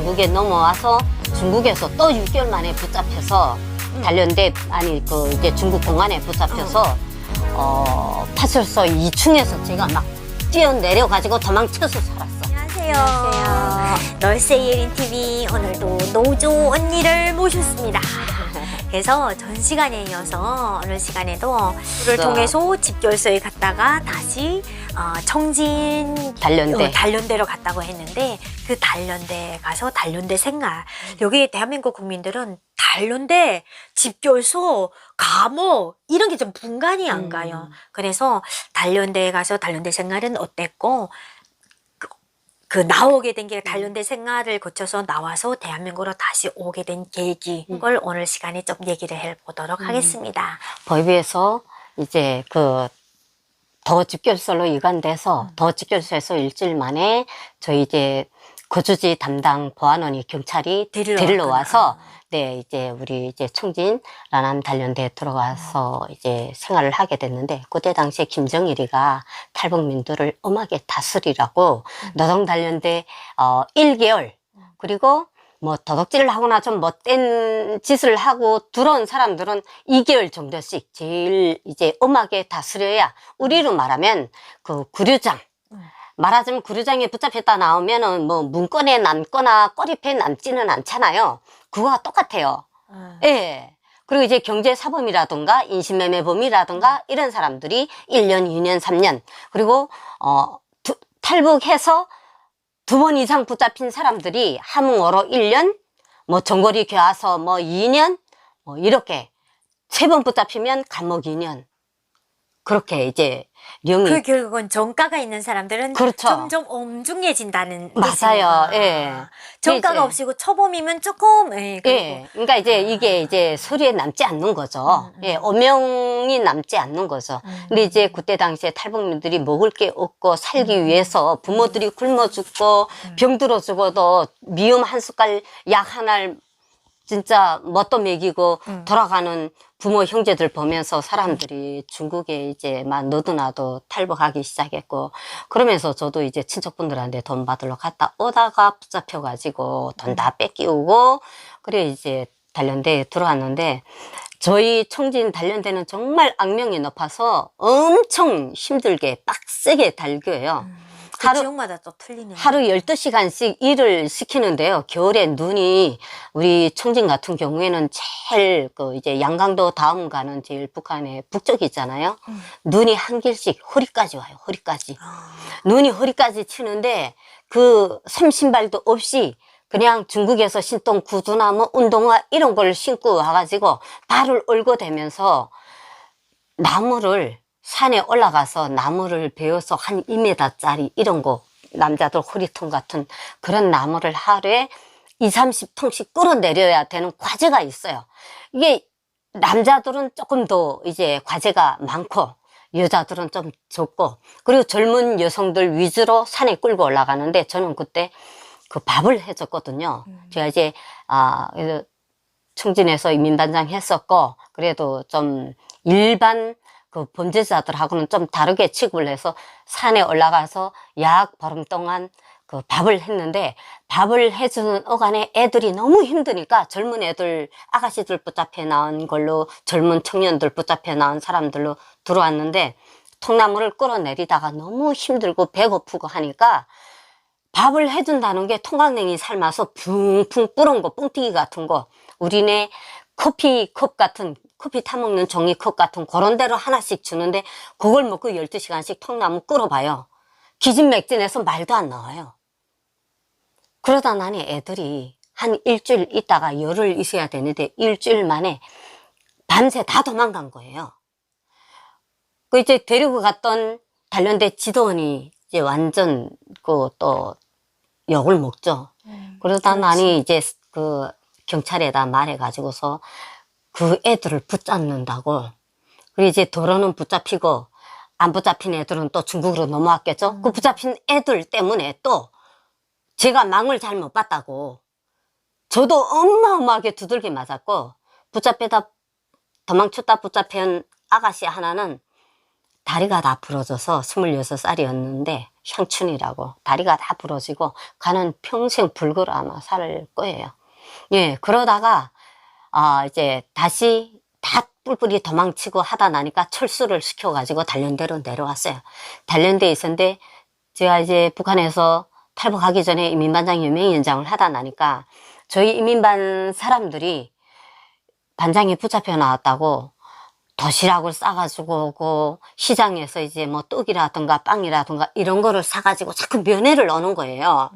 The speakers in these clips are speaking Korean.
중국에 넘어와서 중국에서 또 6개월 만에 붙잡혀서 단련대 아니 그 이제 중국 공안에 붙잡혀서 어 파출소 2층에서 제가 막 뛰어내려 가지고 도망쳐서 살았어. 안녕하세요. 널세이 예린 TV 오늘도 노조 언니를 모셨습니다. 그래서 전 시간에 이어서 오늘 시간에도 를 자. 통해서 집결소에 갔다가 다시 어, 청진 단련대. 어, 단련대로 갔다고 했는데 그 단련대 가서 단련대 생활 여기 대한민국 국민들은 단련대 집결소 감옥 이런 게 좀 분간이 안 음. 가요. 그래서 단련대에 가서 단련대 생활은 어땠고 그, 그 나오게 된 게 단련대 생활을 거쳐서 나와서 대한민국으로 다시 오게 된 계기 그걸 오늘 시간에 좀 얘기를 해보도록 하겠습니다. 법위에서 이제 그 더 집결소로 이관돼서 더 집결소에서 일주일 만에 저희 이제 거주지 담당 보안원이 경찰이 데리러 데리러. 와서 네 이제 우리 이제 청진 라남 단련대에 들어가서 이제 생활을 하게 됐는데 그때 당시에 김정일이가 탈북민들을 엄하게 다스리라고 노동 단련대 어 1개월 그리고 뭐 도둑질을 하거나 좀 못된 짓을 하고 들어온 사람들은 2개월 정도씩 제일 이제 엄하게 다스려야 우리로 말하면 그 구류장 음. 말하자면 구류장에 붙잡혔다 나오면은 뭐 문건에 남거나 꼬리패 남지는 않잖아요. 그거와 똑같아요. 예. 그리고 이제 경제사범이라든가 인신매매범이라든가 이런 사람들이 1년, 2년, 3년 그리고 어 두- 탈북해서 두 번 이상 붙잡힌 사람들이 함흥어로 1년, 뭐 정거리 교화서 뭐 2년, 뭐 이렇게 세 번 붙잡히면 감옥 2년. 그렇게 이제 령이 그 결국은 정가가 있는 사람들은 그렇죠. 점점 엄중해진다는 맞아요. 뜻이네요. 예. 정가가 이제- 없이고 초범이면 조금 예, 그리고 예, 그러니까 이제 이게 이제 소리에 남지 않는 거죠. 음, 음. 예, 오명이 남지 않는 거죠. 음. 근데 이제 그때 당시에 탈북민들이 먹을 게 없고 살기 음. 위해서 부모들이 굶어 죽고 병들어 죽어도 미음 한 숟갈 약 하나를 진짜 뭣도 먹이고 음. 돌아가는 부모 형제들 보면서 사람들이 중국에 이제 막 너도 나도 탈북하기 시작했고 그러면서 저도 이제 친척분들한테 돈 받으러 갔다 오다가 붙잡혀가지고 돈 다 뺏기우고 그래 이제 단련대에 들어왔는데 저희 청진 단련대는 정말 악명이 높아서 엄청 힘들게 빡세게 달겨요. 그 하루- 지역마다 또 틀리네요. 하루 12시간씩 일을 시키는데요. 겨울에 눈이 우리 청진 같은 경우에는 제일 그 이제 양강도 다음 가는 제일 북한의 북쪽이 있잖아요. 음. 눈이 한 길씩 허리까지 와요. 허리까지. 아, 눈이 허리까지 치는데 그 섬신발도 없이 그냥 중국에서 신던 구두나 뭐 운동화 이런 걸 신고 와가지고 발을 얼고 대면서 나무를 산에 올라가서 나무를 베어서 한 2m짜리 이런 거 남자들 허리통 같은 그런 나무를 하루에 2, 30통씩 끌어내려야 되는 과제가 있어요. 이게 남자들은 조금 더 이제 과제가 많고 여자들은 좀 적고 그리고 젊은 여성들 위주로 산에 끌고 올라가는데 저는 그때 그 밥을 해줬거든요. 음. 제가 이제 아 그래서 충진에서 민단장 했었고 그래도 좀 일반 그 범죄자들하고는 좀 다르게 취급을 해서 산에 올라가서 약 보름 동안 그 밥을 했는데 밥을 해주는 어간에 애들이 너무 힘드니까 젊은 애들 아가씨들 붙잡혀 나온 걸로 젊은 청년들 붙잡혀 나온 사람들로 들어왔는데 통나무를 끌어내리다가 너무 힘들고 배고프고 하니까 밥을 해준다는 게 통강냉이 삶아서 붕붕 불은 거 뿡튀기 같은 거. 우리네 커피컵 같은 커피 타먹는 종이컵 같은 그런 대로 하나씩 주는데 그걸 먹고 12시간씩 통나무 끌어봐요. 기진맥진해서 말도 안 나와요. 그러다 나니 애들이 한 일주일 있다가 열흘 있어야 되는데 일주일 만에 밤새 다 도망간 거예요. 그 이제 데리고 갔던 단련대 지도원이 이제 완전 그 또 욕을 먹죠. 그러다 그렇지. 나니 이제 그 경찰에다 말해가지고서 그 애들을 붙잡는다고. 그리고 이제 도로는 붙잡히고 안 붙잡힌 애들은 또 중국으로 넘어왔겠죠. 그 붙잡힌 애들 때문에 또 제가 망을 잘 못 봤다고. 저도 어마어마하게 두들겨 맞았고 붙잡혀다 도망쳤다 붙잡힌 아가씨 하나는 다리가 다 부러져서 26살이었는데 향춘이라고 다리가 다 부러지고 가는 평생 불구로 아마 살 거예요. 예, 그러다가 아 이제 다시 다 뿔뿔이 도망치고 하다 나니까 철수를 시켜가지고 단련대로 내려왔어요. 단련대에 있었는데 제가 이제 북한에서 탈북하기 전에 이민반장 유명연장을 하다 나니까 저희 이민반 사람들이 반장이 붙잡혀 나왔다고 도시락을 싸가지고 오고 시장에서 이제 뭐 떡이라든가 빵이라든가 이런 거를 사가지고 자꾸 면회를 오는 거예요.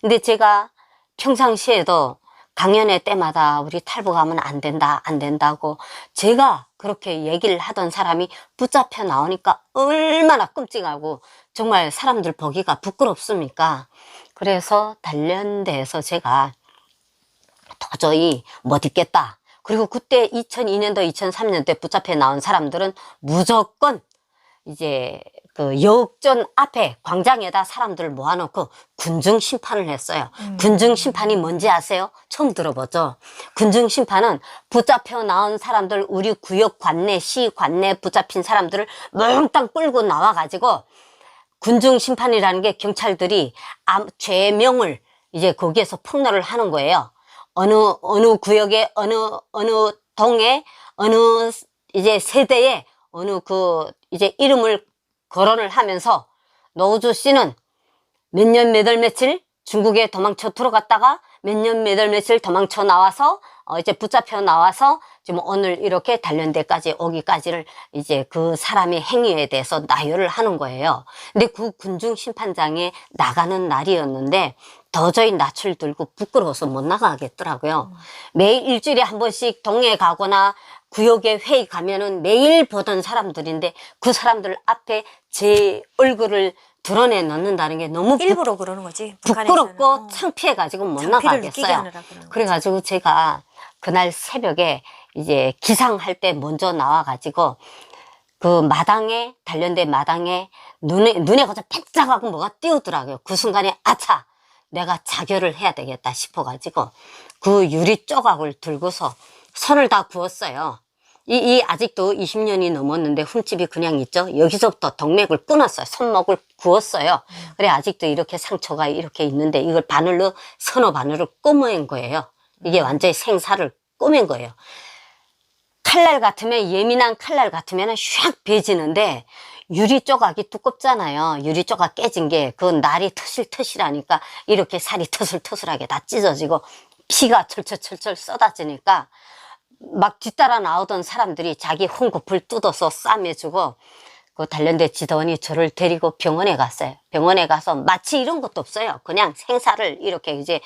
근데 제가 평상시에도 강연회 때마다 우리 탈북하면 안 된다, 안 된다고 제가 그렇게 얘기를 하던 사람이 붙잡혀 나오니까 얼마나 끔찍하고 정말 사람들 보기가 부끄럽습니까? 그래서 단련대에서 제가 도저히 못 있겠다. 그리고 그때 2002년도, 2003년대 붙잡혀 나온 사람들은 무조건 이제 그 여옥전 앞에 광장에다 사람들을 모아놓고 군중 심판을 했어요. 군중 심판이 뭔지 아세요? 처음 들어보죠? 군중 심판은 붙잡혀 나온 사람들, 우리 구역 관내, 시 관내 붙잡힌 사람들을 몽땅 끌고 나와가지고 군중 심판이라는 게 경찰들이 암- 죄명을 이제 거기에서 폭로를 하는 거예요. 어느 어느 구역에 어느 어느 동에 어느 이제 세대에 어느 그 이제 이름을 거론을 하면서 노우주 씨는 몇 년 몇 월 며칠 중국에 도망쳐 들어갔다가 몇 년 몇 월 며칠 도망쳐 나와서 어 이제 붙잡혀 나와서 지금 오늘 이렇게 단련대까지 오기까지를 이제 그 사람의 행위에 대해서 나열을 하는 거예요. 근데 그 군중 심판장에 나가는 날이었는데 도저히 낯을 들고 부끄러워서 못 나가겠더라고요. 매일 일주일에 한 번씩 동네 가거나 구역에 회의 가면은 매일 보던 사람들인데 그 사람들 앞에 제 얼굴을 드러내 놓는다는 게 너무 부, 일부러 그러는 거지. 부끄럽고 어. 창피해가지고 못 나가겠어요. 그래가지고 제가 그날 새벽에 이제 기상할 때 먼저 나와가지고 그 마당에 단련대 마당에 눈에 눈에 거저 반짝하고 뭐가 띄우더라고요. 그 순간에 아차 내가 자결을 해야 되겠다 싶어가지고 그 유리 조각을 들고서 손을 다 구웠어요. 이, 이 아직도 20년이 넘었는데 흠집이 그냥 있죠. 여기서부터 동맥을 끊었어요. 손목을 구웠어요. 그래 아직도 이렇게 상처가 이렇게 있는데 이걸 바늘로 서너 바늘을 꼬맨 거예요. 이게 완전히 생사를 꼬맨 거예요. 칼날 같으면 예민한 칼날 같으면 샥 베지는데 유리 조각이 두껍잖아요. 유리 조각 깨진 게그 날이 터실터실하니까 이렇게 살이 터슬터슬하게 다 찢어지고 피가 철철철철 쏟아지니까 막 뒤따라 나오던 사람들이 자기 홍구풀 뜯어서 싸매주고 그 단련대 지도원이 저를 데리고 병원에 갔어요. 병원에 가서 마치 이런 것도 없어요. 그냥 생사를 이렇게 이제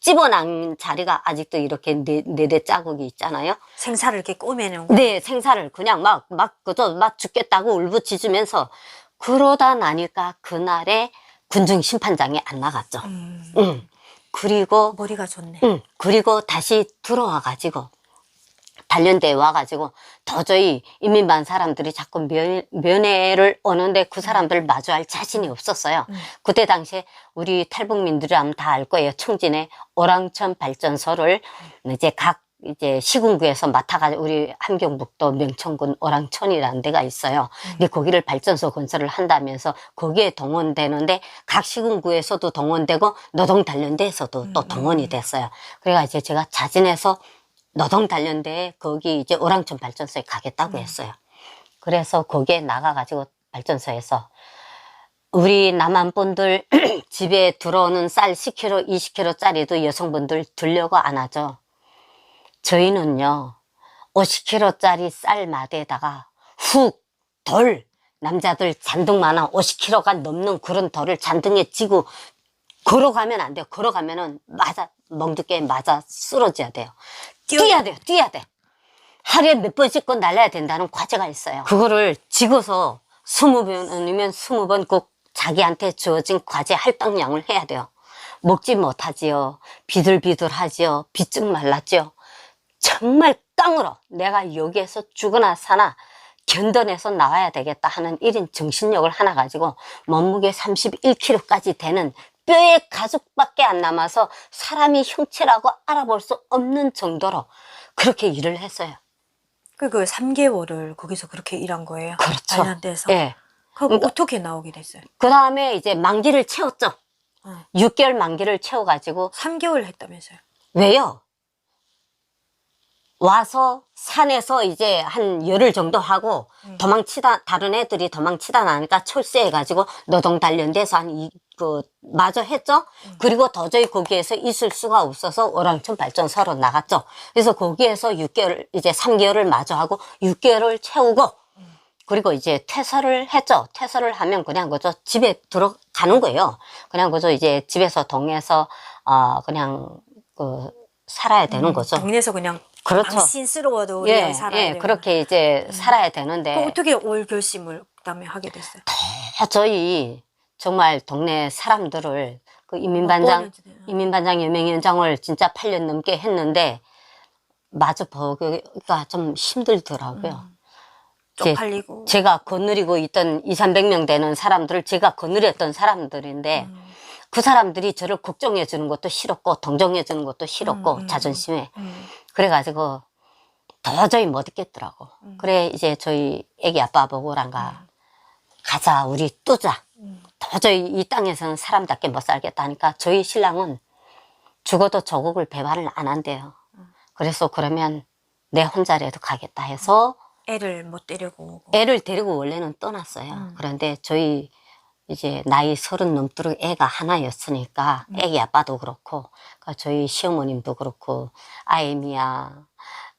집어넣은 자리가 아직도 이렇게 네, 네대 자국이 있잖아요. 생사를 이렇게 꼬매는 거. 네, 생사를 그냥 막, 막, 그저 막 죽겠다고 울부짖으면서 그러다 나니까 그날에 군중 심판장에 안 나갔죠. 음, 응. 그리고 머리가 좋네. 응, 그리고 다시 들어와 가지고, 단련대에 와가지고, 도저히 인민반 사람들이 자꾸 면, 면회를 오는데 그 사람들 마주할 자신이 없었어요. 음. 그때 당시에 우리 탈북민들이라면 다 알 거예요. 충진에 오랑천 발전소를 이제 각 이제 시군구에서 맡아가지고 우리 함경북도 명천군 오랑천이라는 데가 있어요. 근데 거기를 발전소 건설을 한다면서 거기에 동원되는데 각 시군구에서도 동원되고 노동단련대에서도 또 동원이 됐어요. 그래가지고 제가 자진해서 노동 단련대에 거기 이제 오랑천 발전소에 가겠다고 했어요. 그래서 거기에 나가가지고 발전소에서 우리 남한 분들 집에 들어오는 쌀 10kg, 20kg짜리도 여성분들 들려고 안 하죠. 저희는요, 50kg짜리 쌀 마대에다가 훅, 돌, 남자들 잔뜩 많아 50kg가 넘는 그런 돌을 잔등에 쥐고 걸어가면 안 돼요. 걸어가면은 맞아, 멍두께 맞아 쓰러져야 돼요. 뛰어야 돼요, 뛰어야 돼. 하루에 몇 번씩 건 날려야 된다는 과제가 있어요. 그거를 지고서 스무 번이면 스무 번 꼭 자기한테 주어진 과제 할당량을 해야 돼요. 먹지 못하지요. 비들비들하지요. 비증 말랐지요. 정말 깡으로 내가 여기에서 죽으나 사나 견뎌내서 나와야 되겠다 하는 1인 정신력을 하나 가지고 몸무게 31kg까지 되는 뼈의 가죽밖에 안 남아서 사람이 형체라고 알아볼 수 없는 정도로 그렇게 일을 했어요. 그, 그 3개월을 거기서 그렇게 일한 거예요. 그렇죠. 다일란드에서. 예. 그럼 그러니까- 어떻게 나오게 됐어요? 그 다음에 이제 만기를 채웠죠. 어. 6개월 만기를 채워가지고 3개월 했다면서요. 왜요? 와서 산에서 이제 한 열흘 정도 하고 음. 도망치다 다른 애들이 도망치다 나니까 철수해가지고 노동 단련돼서 한이그 마저 했죠. 음. 그리고 도저히 거기에서 있을 수가 없어서 오랑천 발전소로 나갔죠. 그래서 거기에서 6개월 이제 3개월을 마저 하고 6개월을 채우고 음. 그리고 이제 퇴사를 했죠. 퇴사를 하면 그냥 그저 집에 들어가는 거예요. 그냥 그저 이제 집에서 동에서 어 그냥 그 살아야 되는 거죠. 동네에서 그냥 그렇죠. 당신스러워도 예, 그냥 살아야 예, 되는 그렇게 이제 살아야 되는데 그럼 어떻게 올 결심을 그다음에 하게 됐어요? 다 저희 정말 동네 사람들을 그 이민반장 이민반장 여명위원장을 진짜 8년 넘게 했는데 마저 보기가 좀 힘들더라고요. 이제 쪽팔리고. 제가 거느리고 있던 2, 300명 되는 사람들을 제가 거느렸던 사람들인데 음, 그 사람들이 저를 걱정해 주는 것도 싫었고 동정해 주는 것도 싫었고 음, 음, 자존심에 음, 그래가지고 도저히 못 있겠더라고. 음. 그래 이제 저희 애기 아빠 보고란가 가자 우리 뜨자. 음. 도저히 이 땅에서는 사람답게 못 살겠다 하니까 저희 신랑은 죽어도 조국을 배반을 안 한대요. 음. 그래서 그러면 내 혼자라도 가겠다 해서 애를 못 데리고 오고. 애를 데리고 원래는 떠났어요. 음. 그런데 저희 이제 나이 서른 넘도록 애가 하나였으니까 음. 애기 아빠도 그렇고 그러니까 저희 시어머님도 그렇고 아이미야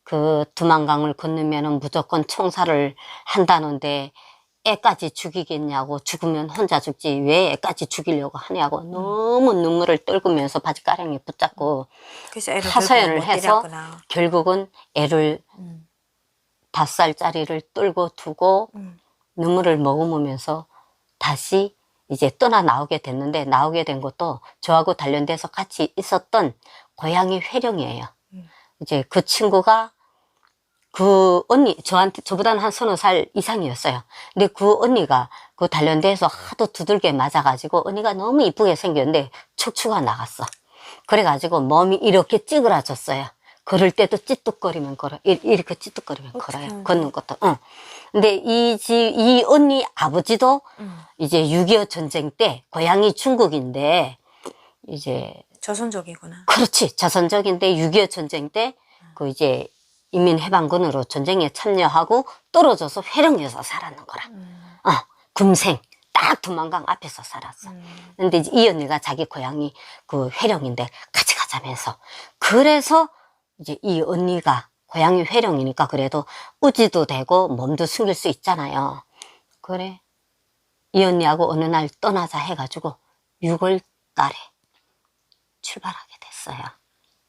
그 두만강을 건너면은 무조건 총살을 한다는데 애까지 죽이겠냐고 죽으면 혼자 죽지 왜 애까지 죽이려고 하냐고 음. 너무 눈물을 떨구면서 바지가랑이 붙잡고 그래서 애를 하소연을 못 해서 데려왔구나. 결국은 애를 음, 다섯 살짜리를 떨고 두고 음, 눈물을 머금으면서 다시 이제 떠나 나오게 됐는데 나오게 된 것도 저하고 단련돼서 같이 있었던 고양이 회령이에요. 음. 이제 그 친구가 그 언니 저한테 저보다는 한 서너 살 이상이었어요. 근데 그 언니가 그 단련돼서 하도 두들겨 맞아가지고 언니가 너무 이쁘게 생겼는데 척추가 나갔어. 그래가지고 몸이 이렇게 찌그러졌어요. 걸을 때도 찌뚝거리면 걸어. 이- 이렇게 찌뚝거리면. 걸어요. 걷는 것도. 응. 근데 이 집, 이 언니 아버지도 음. 이제 6.25 전쟁 때 고향이 중국인데 이제 조선족이구나. 그렇지 자선적인데 6.25 전쟁 때 그 이제 인민해방군으로 전쟁에 참여하고 떨어져서 회령에서 살았는 거라. 음, 어, 금생 딱 두만강 앞에서 살았어. 음, 근데 이 언니가 자기 고향이 그 회령인데 같이 가자면서 그래서 이제 이 언니가 고향이 회령이니까 그래도 우지도 되고 몸도 숨길 수 있잖아요. 그래 이 언니하고 어느 날 떠나자 해가지고 6월 달에 출발하게 됐어요.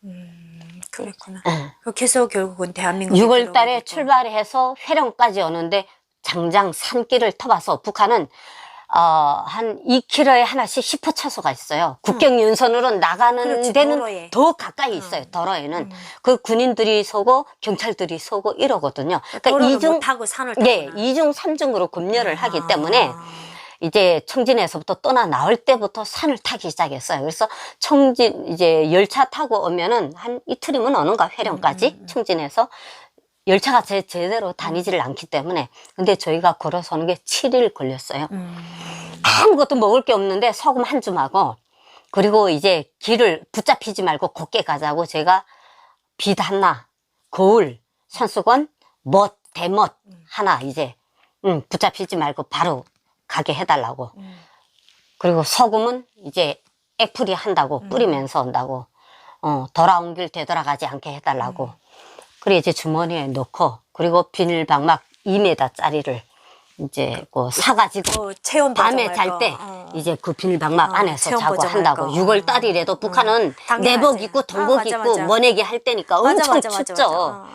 음, 그랬구나. 응. 그렇게 해서 결국은 대한민국 6월 달에 출발해서 회령까지 오는데 장장 산길을 터봐서 북한은 어, 한 2km에 하나씩 10호 차소가 있어요. 국경 윤선으로 나가는 그렇지, 데는 도로에. 더 가까이 있어요. 응. 도로에는. 음. 그 군인들이 서고 경찰들이 서고 이러거든요. 그러니까 도로를 이중 못 타고 산을 타고 예, 이중 삼중으로 아. 하기 때문에 이제 청진에서부터 떠나 나올 때부터 산을 타기 시작했어요. 그래서 청진 이제 열차 타고 오면은 한 이틀이면 오는가 회령까지 음, 음, 음. 청진에서 열차가 제, 제대로 다니지를 않기 때문에 근데 저희가 걸어서 오는 게 7일 걸렸어요. 음, 아무것도 먹을 게 없는데 소금 한 줌하고 그리고 이제 길을 붙잡히지 말고 곱게 가자고 제가 비단나 거울 손수건 멋 대멋 하나 이제 음, 붙잡히지 말고 바로 가게 해달라고 음. 그리고 소금은 이제 액풀이 한다고 음. 뿌리면서 온다고 어, 돌아온 길 되돌아가지 않게 해달라고 음. 그래 이제 주머니에 넣고 그리고 비닐방막 2m짜리를 이제 그 사가지고 어, 체온 밤에 보정할 잘 거. 때 어. 이제 그 비닐방막 어, 안에서 자고 한다고 거. 6월 달이라도 음. 북한은 당연하지. 내복 입고 동복 아, 맞아, 입고. 머내기 할 때니까 맞아, 엄청 맞아, 맞아, 춥죠. 어.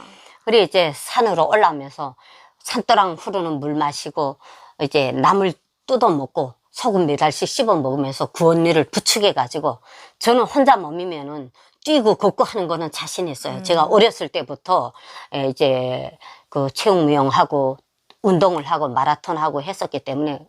그래 이제 산으로 올라오면서 산더랑 흐르는 물 마시고 이제 나물 뜯어 먹고 소금 몇 알씩 씹어 먹으면서 그 언니를 부축해 가지고 저는 혼자 몸이면은 뛰고 걷고 하는 거는 자신 있어요. 음. 제가 어렸을 때부터 에, 이제 그 체육무용하고 운동을 하고 마라톤 하고 했었기 때문에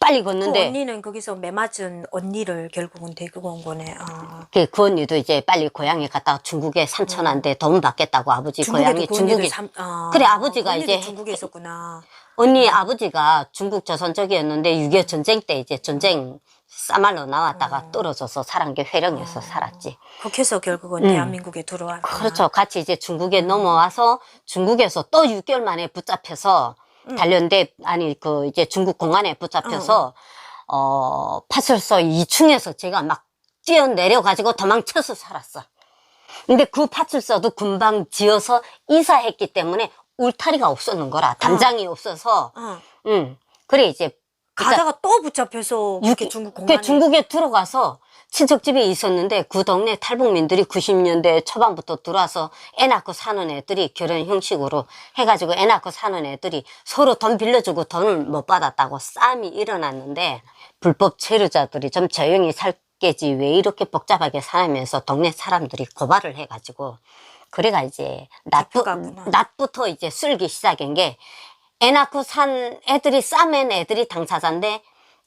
빨리 그 걷는데 언니는 거기서 매 맞은 언니를 결국은 데리고 온 거네. 아. 그, 그 언니도 이제 빨리 고향에 갔다가 중국에 삼촌한테 돈 받겠다고 아버지 고향이 그 중국이 삼- 아, 그래, 아버지가 그 이제 중국에 있었구나. 언니 아버지가 중국 조선족이었는데 6.25 전쟁 때 이제 전쟁 싸말로 나왔다가 어. 떨어져서 살은 게 회령에서 어. 살았지. 그렇게 해서 결국은 음. 대한민국에 들어와. 그렇죠. 같이 이제 중국에 넘어와서 중국에서 또 6개월 만에 붙잡혀서 음. 단련대 아니 그 이제 중국 공안에 붙잡혀서 어 파출소 2층에서 제가 막 뛰어 내려 가지고 도망쳐서 살았어. 근데 그 파출소도 금방 지어서 이사했기 때문에 울타리가 없었는 거라 담장이 없어서 어. 응 그래 이제 가다가 또 붙잡혀서 그렇게 육- 중국 그 공안에 중국에 들어가서 친척 집에 있었는데 그 동네 탈북민들이 90년대 초반부터 들어와서 애 낳고 사는 애들이 결혼 형식으로 해가지고 애 낳고 사는 애들이 서로 돈 빌려주고 돈을 못 받았다고 싸움이 일어났는데 불법 체류자들이 좀 조용히 살게지 왜 이렇게 복잡하게 살면서 동네 사람들이 고발을 해가지고 그래가 이제 낮부. 낮부터 이제 쓸기 시작한 게 애 낳고 산 애들이 싸맨 애들이 당사자인데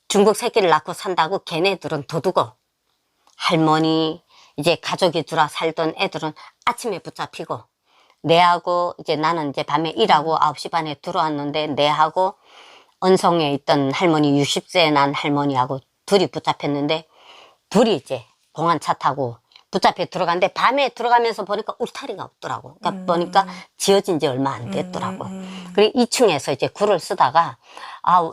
중국 새끼를 낳고 산다고 걔네들은 도둑어. 할머니, 이제 가족이 들어 살던 애들은 아침에 붙잡히고, 내하고, 이제 나는 이제 밤에 일하고 9시 반에 들어왔는데, 내하고 언성에 있던 할머니, 60세 난 할머니하고 둘이 붙잡혔는데, 둘이 이제 공안 차 타고 붙잡혀 들어갔는데, 밤에 들어가면서 보니까 울타리가 없더라고. 그러니까 음. 보니까 지어진 지 얼마 안 됐더라고. 음, 음. 그리고 2층에서 이제 굴을 쓰다가, 아,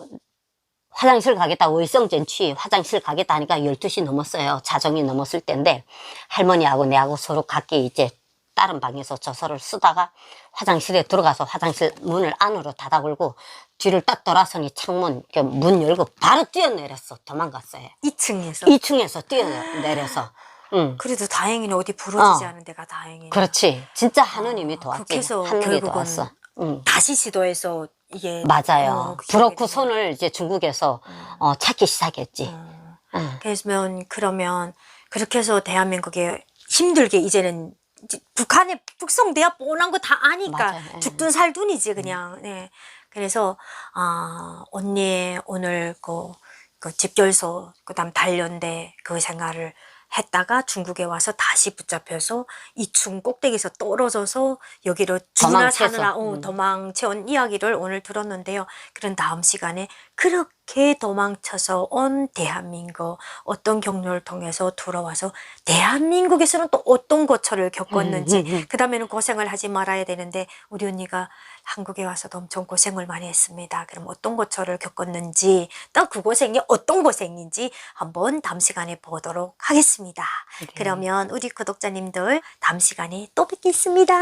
화장실 가겠다, 월성전 취 화장실 가겠다 하니까 12시 넘었어요. 자정이 넘었을 때인데, 할머니하고 내하고 서로 각기 이제 다른 방에서 저서를 쓰다가 화장실에 들어가서 화장실 문을 안으로 닫아 걸고, 뒤를 딱 돌아서니 창문, 문 열고 바로 뛰어내렸어. 도망갔어요. 2층에서. 2층에서 뛰어내려서. 응. 그래도 다행히는 어디 부러지지 어. 않은 데가 다행이네. 그렇지. 진짜 하느님이 도왔지. 하느님이 결국은 도왔어. 응. 다시 시도해서 이게 맞아요. 어, 그 브로크 기억이 손을 이제 중국에서 음. 어, 찾기 시작했지. 음. 응. 그러면 그러면 그렇게 해서 대한민국에 힘들게 이제는 이제 북한의 북송돼야 뻔한 거 다 아니까 맞아요. 예. 죽든 살든이지 그냥. 네. 그래서 아 언니 오늘 그, 그 집결소 그다음 단련대 그 생활을 했다가 중국에 와서 다시 붙잡혀서 이층 꼭대기에서 떨어져서 여기로 도망쳐서. 사느라 어, 음. 도망쳐온 이야기를 오늘 들었는데요. 그런 다음 시간에 그렇게 도망쳐서 온 대한민국 어떤 경로를 통해서 돌아와서 대한민국에서는 또 어떤 고초를 겪었는지 음, 음, 음. 그 다음에는 고생을 하지 말아야 되는데 우리 언니가 한국에 와서도 엄청 고생을 많이 했습니다. 그럼 어떤 고초를 겪었는지 또 그 고생이 어떤 고생인지 한번 다음 시간에 보도록 하겠습니다. 네. 그러면 우리 구독자님들 다음 시간에 또 뵙겠습니다.